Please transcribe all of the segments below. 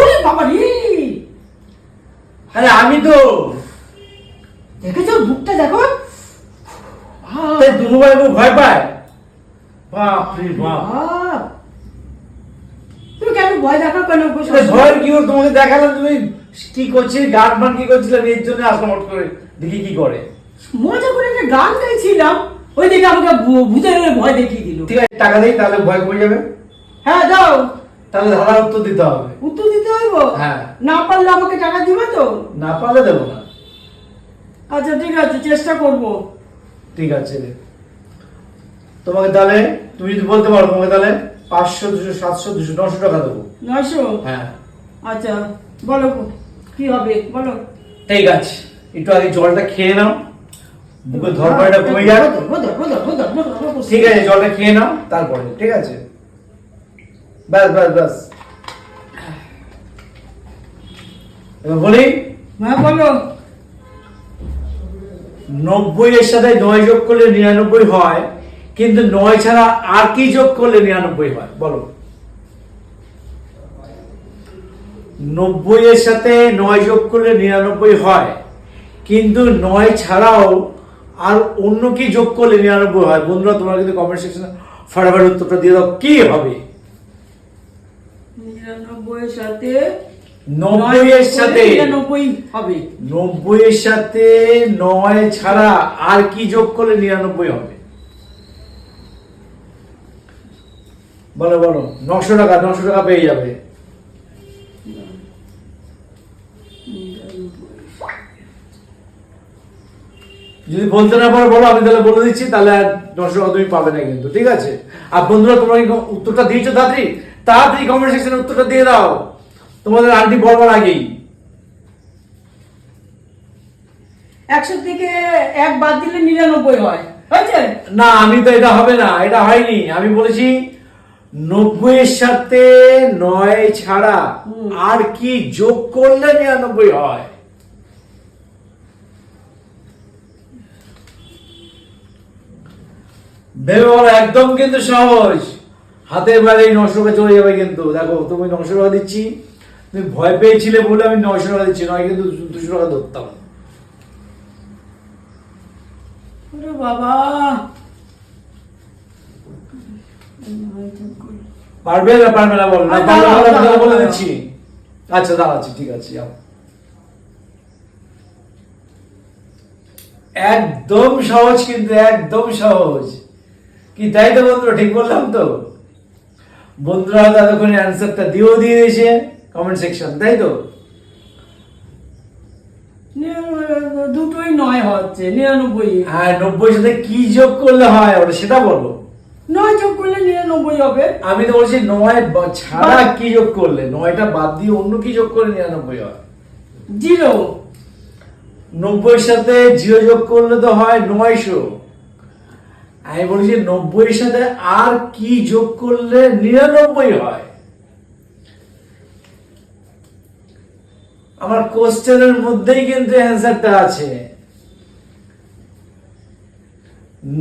ওরে বাবা রে আরে আমি তো দেখেছ বুকটা দেখো? তাই ভাই ভয় পায়। বাপ রে বাপ। বাপ। তুমি কেন ভয় দেখো কেন? ভয় কি ওর? তোমাকে দেখালাম তুমি কি করছিস গান কি করছিলাম এর জন্য আসলাম হট করে। দেখি কি করে। মজা করে একটা গান গাইছিলাম। ওই দিকে আমাকে ভূতের ভয় দেখিয়ে দিল। ঠিক আছে টাকা দিই তাহলে ভয় কমে যাবে। হ্যাঁ দাও। তাহলে ধারা উত্তর দিতে হবে উত্তর দিতে হইব হ্যাঁ। না পারলে আমাকে টাকা দিবে তো না পারলে দেবো না আচ্ছা ঠিক আছে চেষ্টা করব ঠিক আছে তোমাকে তাহলে তুমি যদি বলতে পারো তোমাকে তাহলে পাঁচশো দুশো সাতশো দুশো নশো টাকা দেবো নয়শো হ্যাঁ আচ্ছা বলো কি হবে বলো ঠিক আছে একটু আগে জলটা খেয়ে নাও বুকের ধরপাড়টা কমে ধরবো। ঠিক আছে জলটা খেয়ে নাও তারপরে ঠিক আছে ব্যাস ব্যাস ব্যাস। এবার বলি? হ্যাঁ বলো। নব্বই এর সাথে নয় যোগ করলে নিরানব্বই হয় কিন্তু নয় ছাড়া আর কি যোগ করলে নিরানব্বই হয়? বলো। নব্বই এর সাথে নয় যোগ করলে নিরানব্বই হয় কিন্তু নয় ছাড়াও আর অন্য কি যোগ করলে নিরানব্বই হয়? বন্ধুরা তোমরা কিন্তু কমেন্ট সেকশনে ফটাফট উত্তরটা দিয়ে দাও কি হবে? সাথে নব্বই এর সাথে। নিরানব্বই হবে। নব্বই এর সাথে নয় ছাড়া আর কি যোগ করলে নিরানব্বই হবে? বলো বলো। নশো টাকা নশো টাকা পেয়ে যাবে। যদি বলতে না পারো বলো আমি তাহলে বলে দিচ্ছি তাহলে আর নশো টাকা তুমি পাবে না কিন্তু ঠিক আছে? আর বন্ধুরা তোমরা উত্তরটা দিয়েছ তাড়াতাড়ি তাড়াতাড়ি কমেন্ট সেকশনে উত্তরটা দিয়ে দাও। তোমাদের আন্টি বলবার আগেই। একশো থেকে এক বাদ দিলে নিরানব্বই হয়। না আমি তো এটা হবে না এটা হয়নি। আমি বলেছি নব্বই এর সাথে নয় ছাড়া আর কি যোগ করলে নিরানব্বই হয়? ভেবে বলো একদম কিন্তু সহজ। হাতের বাইরে নশো টাকা চলে যাবে কিন্তু। দেখো তুমি নশো টাকা দিচ্ছি তুমি ভয় পেয়েছিলে বলে আমি নশো টাকা দিচ্ছি নয় কিন্তু দুশো টাকা ধরতাম। বাবা! পারবে না পারবে না বল না দিচ্ছি। আচ্ছা দাঁড়াচ্ছি ঠিক আছে যাও। একদম সহজ কিন্তু একদম সহজ। কি তাই তো বন্ধুরা ঠিক বললাম তো? বন্ধুরা হয়তো এতক্ষণ অ্যান্সারটা দিয়েও দিয়ে দিয়েছে কমেন্ট সেকশন তাই তো? দুটোই নয় হচ্ছে নিরানব্বই। হ্যাঁ নব্বই সাথে কি যোগ করলে হয় ওটা সেটা বলো। নয় যোগ করলে নিরানব্বই হবে। আমি তো বলছি নয় ছাড়া কি যোগ করলে? নয়টা বাদ দিয়ে অন্য কি যোগ করলে নিরানব্বই হয়? জিরো। নব্বই সাথে জিরো যোগ করলে তো হয় নয়শো। আমি বলছি নব্বই সাথে আর কি যোগ করলে নিরানব্বই হয়? আমার কোশ্চেনের মধ্যেই কিন্তু অ্যান্সারটা আছে।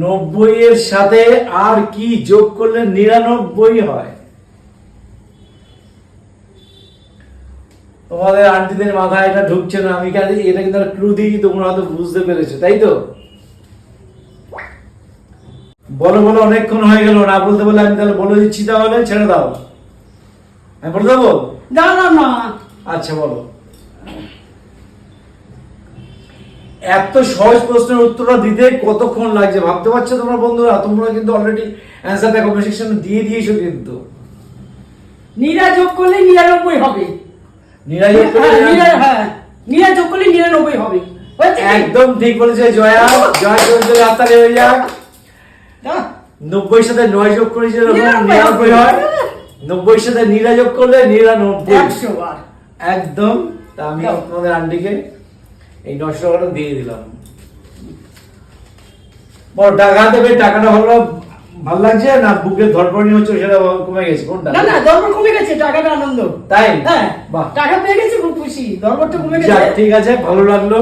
নব্বই এর সাথে আর কি যোগ করলে নিরানব্বই হয়? তোমাদের আন্টিদের মাথায় এটা ঢুকছে না, আমি এটা কিন্তু ক্লু তোমরা হয়তো বুঝতে পেরেছ, তাই তো? বলো বলো অনেকক্ষণ হয়ে গেল না বলতে বলে আমি তাহলে বলে দিচ্ছি তাহলে ছেড়ে দাও। আমি বলে দেবো? না আচ্ছা বলো। এত সহজ প্রশ্নের উত্তরটা দিতে কতক্ষণ লাগছে? ভাবতে পারছ তোমরা বন্ধুরা? তোমরা কিন্তু অলরেডি অ্যান্সারটা কমেন্ট সেকশনে দিয়ে দিয়েছ কিন্তু। নিরা যোগ করলে নিরানব্বই হবে। নিরাযোগ করে হ্যাঁ, নিরা- হ্যাঁ নিরা যোগ করলে নিরানব্বই হবে। একদম ঠিক বলেছে জয়া। জয় চলছে রাস্তায় হয়ে যাক। নব্বই সাথে নয় যোগ করে নিরানব্বই হয়? নব্বই সাথে নিরা যোগ করলে নিরানব্বই। একদম। তা আমি। তোমাদের আন্টিকে এই নশো টাকাটা দিয়ে দিলাম। বড় টাকা দেবে টাকাটা হলো ভালো লাগছে না বুকের ধরপড়ি হচ্ছে সেটা কমে গেছে। কোনটা? না না দরবার কমে গেছে টাকাটা আনন্দ। তাই? হ্যাঁ। বাহ। টাকা পেয়ে গেছি খুব খুশি। দরবারটা কমে গেছে। ঠিক আছে ভালো লাগল।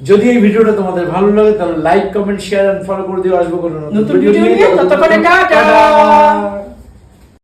যদি এই ভিডিওটা তোমাদের ভালো লাগে তাহলে like comment share and follow করে দিও। আসব কোনো নতুন ভিডিও নিয়ে, ততক্ষণে টাটা।